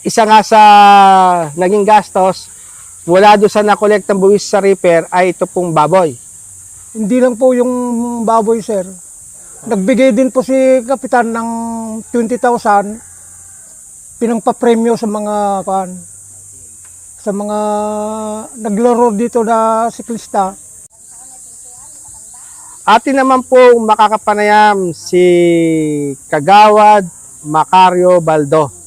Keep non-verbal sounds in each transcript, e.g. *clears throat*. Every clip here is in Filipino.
Isa nga sa naging gastos, wala doon sa nakolektang buwis sa repair ay ito pong baboy. Hindi lang po yung baboy, sir. Nagbigay din po si Kapitan ng 20,000 pinangpapremyo sa mga kan sa mga naglaro dito na siklista. Atin naman po makakapanayam si Kagawad Macario Baldo.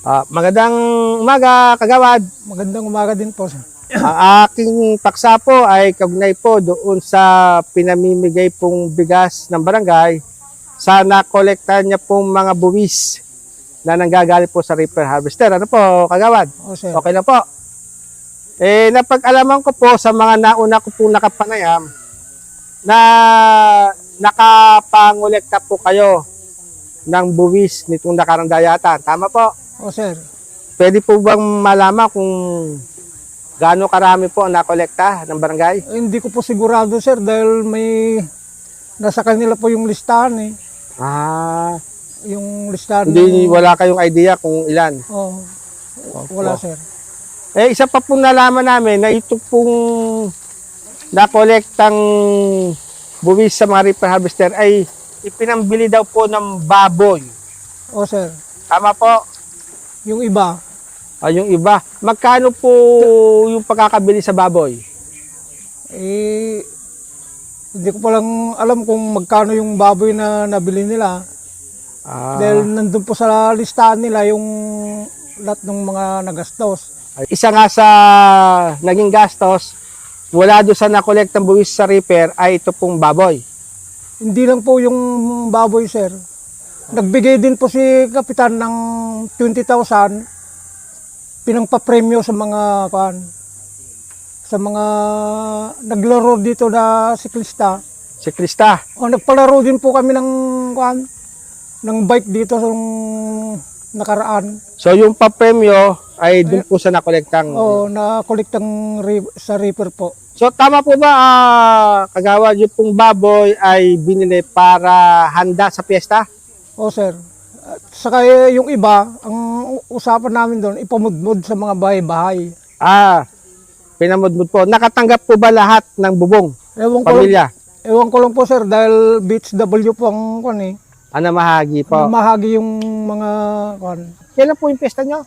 Ah, magandang umaga, Kagawad. Magandang umaga din po, sir. *coughs* Ang aking paksa po ay kagnay po doon sa pinamimigay pong bigas ng barangay sa nakolekta niya pong mga buwis na nanggagaling po sa reaper harvester. Ano po, Kagawad? O, sir. Okay na po. Eh, napag-alaman ko po sa mga nauna ko pong nakapanayam na nakapangolekta po kayo ng buwis nitong nakarang dayatan. Tama po. O, sir. Pwede po bang malaman kung gaano karami po ang nakolekta ng barangay? Eh, hindi ko po sigurado, sir, dahil may nasa kanila po yung listahan eh. Ah, Yung listahan. hindi ng- wala kayong idea kung ilan. Oh, wala, sir. Eh, isa pa pong nalaman namin na ito pong nakolektang buwis sa mga reaper harvester ay ipinambili daw po ng baboy. O, sir. Tama po. Yung iba, Ah, yung iba. Magkano po yung pagkakabili sa baboy? Eh, hindi ko palang alam kung magkano yung baboy na nabili nila. Ah, Dahil nandun po sa listahan nila yung lahat ng mga nagastos. isa nga sa naging gastos, wala doon sa nakolektang buwis sa repair ay ito pong baboy. Hindi lang po yung baboy, sir. Nagbigay din po si Kapitan ng 20,000 pinangpapremyo sa mga kan sa mga naglaro dito na siklista. Si Krista. O nagpalaro din po kami ng kan ng bike dito sa nakaraan. So yung papremyo ay doon po sa nakolektang. O na kolektang ri- sa reaper po. So tama po ba ah, kagawad yung pong baboy ay binili para handa sa piyesta? O sir. At saka eh, yung iba, ang usapan namin doon, ipamudmud sa mga bahay-bahay. Ah, pinamudmud po. Nakatanggap po ba lahat ng bubong Ewan ko, lang, pamilya? ewan ko lang po sir, dahil BHW po ang kan eh. Ano mahagi po? Mahagi yung mga kan, Kailan po yung piyesta nyo?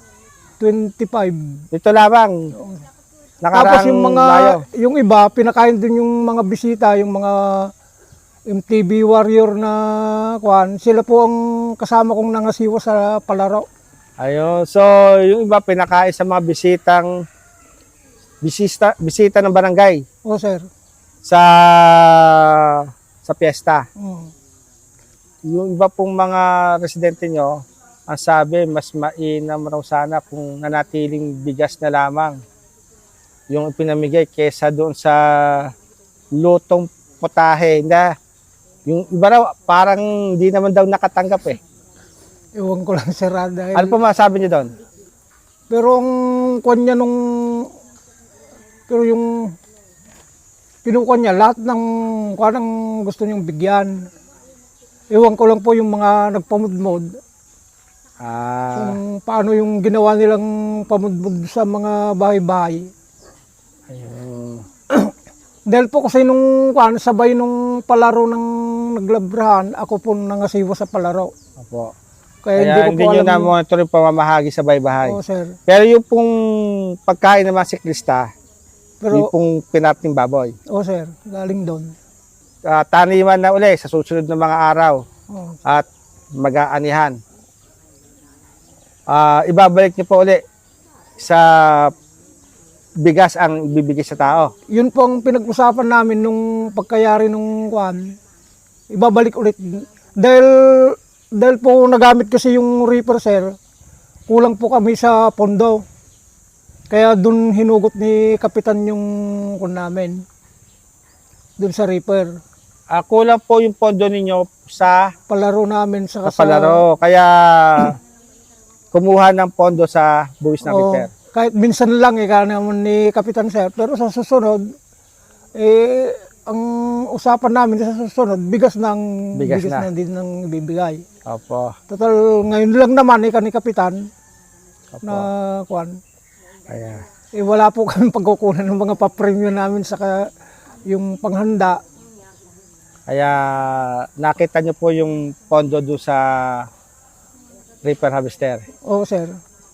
25. Ito lamang. Nakarang Tapos yung mga, layo. yung iba, pinakain din yung mga bisita, yung mga MTV warrior na kwan, sila po ang kasama kong nangasiwa sa palaro. Ayun. So, yung iba pinakain sa mga bisitang bisita, bisita ng barangay O sir. sa sa piyesta. Mm. Yung iba pong mga residente nyo, ang sabi, mas mainam raw sana kung nanatiling bigas na lamang yung pinamigay kesa doon sa lutong potahe. Na, yung iba raw, parang hindi naman daw nakatanggap eh. Ewan ko lang sir ah, dahil... Ano po masabi niyo doon? Pero ang kwan niya nung pero yung pinukuha niya lahat ng kwan ang gusto niyang bigyan. Ewan ko lang po yung mga nagpamudmod Ah, kung paano yung ginawa nilang pamudmod sa mga bahay-bahay. ayun. *coughs* Dahil po kasi nung kwan, sabay nung palaro ng naglabrahan, ako po nangasiwa sa palaro. Opo. Kaya, Kaya hindi ko hindi po nyo alam. na monitor yung pamamahagi sa baybahay. Oo, sir. Pero yung pong pagkain ng mga siklista, Pero, yung pong pinating baboy, oo sir, galing doon. ah, taniman na uli sa susunod na mga araw Oo. at mag-aanihan. Ah, ibabalik niyo po uli sa bigas ang ibibigay sa tao. yun po ang pinag-usapan namin nung pagkayari nung kwan. Ibabalik ulit. Dahil, dahil po nagamit kasi yung reaper sir, kulang po kami sa pondo. Kaya dun hinugot ni Kapitan yung kun namin. Dun sa reaper. Ah, kulang po yung pondo ninyo sa Palaro namin sa sa palaro. Kaya *clears throat* kumuha ng pondo sa buwis ng Oo. repair. kahit minsan lang eh, kaya naman ni Kapitan Sir. Pero sa susunod, eh, ang usapan namin sa susunod, bigas ng Bigas na. din ng ibibigay. Opo. Total, ngayon lang naman, ika ni Kapitan, Opo. na kwan, Ayan. eh, wala po *laughs* kami pagkukunan ng mga papremyo namin sa yung panghanda. Kaya nakita niyo po yung pondo doon sa reaper harvester. Oo, sir.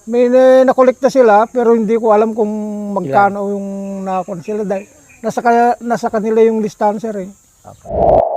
May na- nakolekta sila, pero hindi ko alam kung magkano yung nakon sila. Dahil nasa, nasa kanila yung listahan, sir. Eh. Opo.